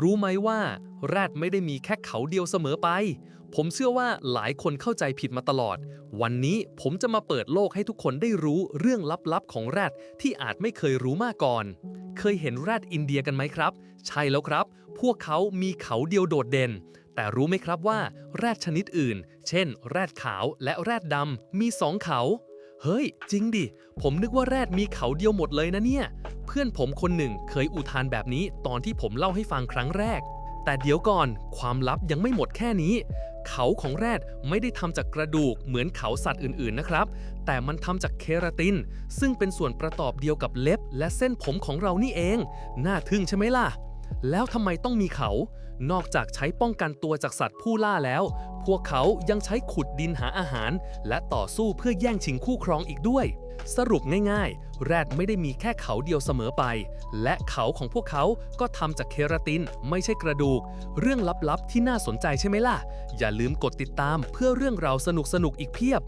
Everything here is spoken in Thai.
รู้ไหมว่าแรดไม่ได้มีแค่เขาเดียวเสมอไป ผมเชื่อว่าหลายคนเข้าใจผิดมาตลอด วันนี้ผมจะมาเปิดโลกให้ทุกคนได้รู้เรื่องลับๆของแรดที่อาจไม่เคยรู้มาก่อน เคยเห็นแรดอินเดียกันไหมครับ ใช่แล้วครับ พวกเขามีเขาเดียวโดดเด่น แต่รู้ไหมครับว่าแรดชนิดอื่น เช่น แรดขาวและแรดดำมีสองเขา เฮ้ย จริงดิ ผมนึกว่าแรดมีเขาเดียวหมดเลยนะเนี่ย เพื่อนผมคนหนึ่งเคยอุทานแบบนี้ตอนที่ผมเล่าให้ฟังครั้งแรก แต่เดี๋ยวก่อนความลับยังไม่หมดแค่นี้ เขาของแรดไม่ได้ทำจากกระดูกเหมือนเขาสัตว์อื่นๆนะครับ แต่มันทำจากเคราติน ซึ่งเป็นส่วนประกอบเดียวกับเล็บ และเส้นผมของเรานี่เอง น่าทึ่งใช่ไหมล่ะ แล้วทำไมต้องมีเขา นอกจากใช้ป้องกันตัวจากสัตว์ผู้ล่าแล้ว พวกเขายังใช้ขุดดินหาอาหาร และต่อสู้เพื่อแย่งชิงคู่ครองอีกด้วย สรุปง่ายๆ แรดไม่ได้มีแค่เขาเดียวเสมอไป และเขาของพวกเขาก็ทำจากเคราตินไม่ใช่กระดูก เรื่องลับๆที่น่าสนใจใช่ไหมล่ะ อย่าลืมกดติดตามเพื่อเรื่องราวสนุกๆอีกเพียบ